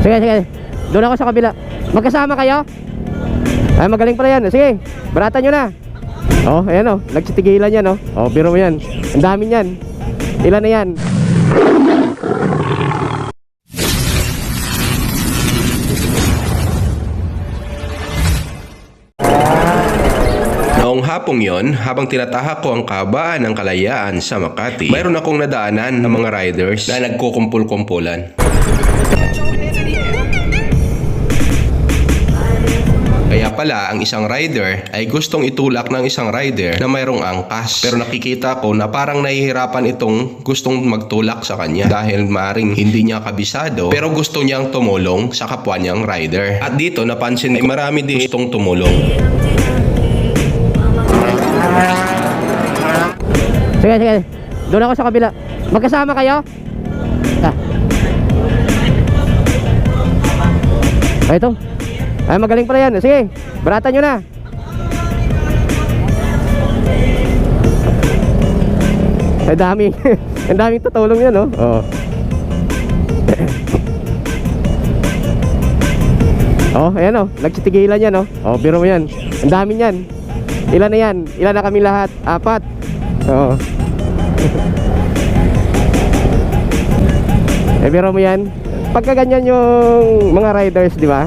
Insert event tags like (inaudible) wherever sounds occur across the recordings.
Sige, sige. Doon ako sa kabila. Magkasama kayo? Ay, magaling pala yan. Sige, baratan nyo na. Oh, ayan oh. Nagsitigilan yan oh. Oh, biro mo yan. Ang dami yan. Ilan na yan? Noong hapong yon, habang tinatahak ko ang kabaan ng kalayaan sa Makati, mayroon akong nadaanan ng mga riders na nagkukumpul-kumpulan. Kaya pala, ang isang rider ay gustong itulak ng isang rider na mayroong angkas. Pero nakikita ko na parang nahihirapan itong gustong magtulak sa kanya dahil maring hindi niya kabisado pero gusto niyang tumulong sa kapwa niyang rider. At dito napansin ay marami din gustong tumulong. Sige, sige. Doon ako sa kabila. Magkasama kayo? Ah. Ay, ito. Ay, magaling pala yan. Sige, baratan nyo na. Ay, dami. (laughs) Ang daming tutulong yan, no? Oo. (coughs) Oh, ayan oh. Nagsitigilan yan, oh. Oh, biro mo yan. Ang dami yan. Ilan na yan? Ilan na kami lahat? Apat. Oo. (laughs) eh, biro mo yan. Pagka ganyan yung mga riders, di ba?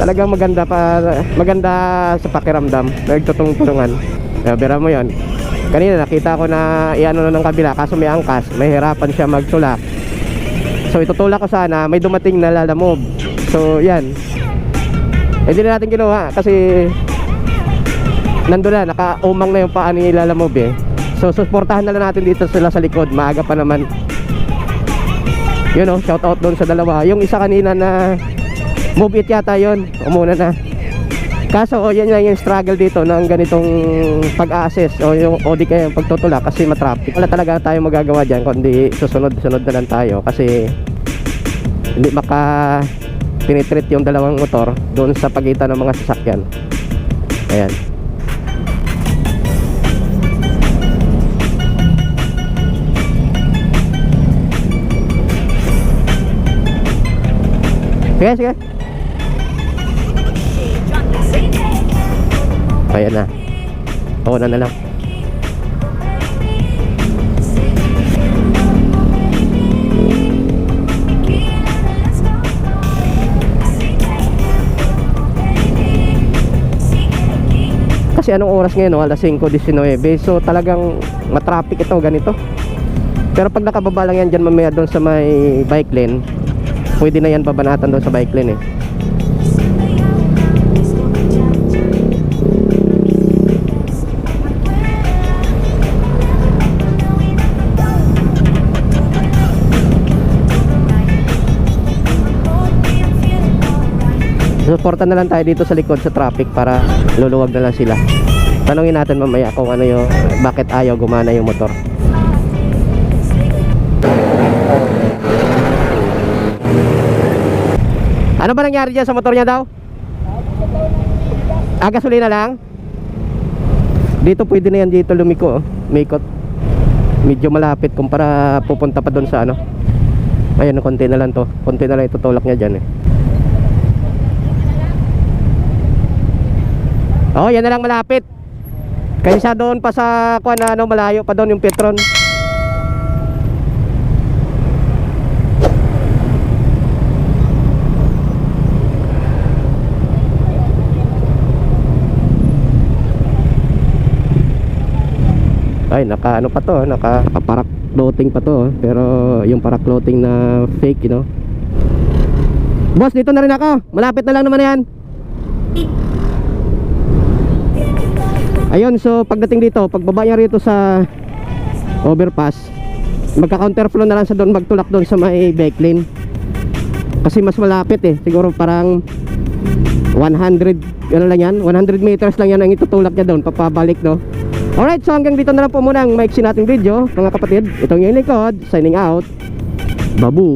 Talagang maganda pa, maganda sa pakiramdam. Nagtutulungan. Eh, biro mo yan. Kanina nakita ko na iano na ng kabila kaso may angkas, may hirapan siya magtulak. So itutulak ko sana, may dumating na lalamove. So yan. Eh di na natin ginawa kasi nandun na, nakaumang na yung paa ni lalamove eh. So suportahan na lang natin dito sila sa likod, maaga pa naman. Yun oh, shout out doon sa dalawa. Yung isa kanina na move it yata yun, umuna na. Kaso oh, yan lang yung struggle dito ng ganitong pag-assess o yung o di kaya yung pagtutulak kasi matraffic. Wala talaga tayo magagawa diyan kundi susunod-sunod na lang tayo kasi hindi maka tinitreat yung dalawang motor doon sa pagitan ng mga sasakyan. Ayan. Sige, sige. Ayan na. Oo na na lang. Kasi anong oras ngayon? Alas 5.19. So talagang matraffic ito, ganito. Pero pag nakababa lang yan dyan mamaya doon sa may bike lane, pwede na yan babanatan doon sa bike lane eh. Suporta na lang tayo dito sa likod sa traffic para luluwag na lang sila. Tanungin natin mamaya kung ano yung bakit ayaw gumana yung motor. Ano ba nangyari dyan sa motor niya daw? Ah, gasolina lang? Dito pwede na yan dito lumiko oh. Mikot Medyo malapit kumpara pupunta pa doon sa ano Ayan, konti na lang to Konti na lang itutulak niya dyan eh Oh, yan na lang malapit. Kaysa doon pa sa kuan ano malayo pa doon yung Petron. Ay, naka ano pa to, naka, naka parak floating pa to, pero yung parak floating na fake, you know. Boss, dito na rin ako. Malapit na lang naman yan. Ayun, so pagdating dito, pagbaba niya rito sa overpass, magka-counterflow na lang sa doon magtulak doon sa may bike lane. Kasi mas malapit eh. Siguro parang 100, ano lang yan, 100 meters lang yan ang itutulak niya doon, papabalik no. Alright, so hanggang dito na lang po muna ang maiksi nating video, mga kapatid. Itong yung likod, signing out. Babu!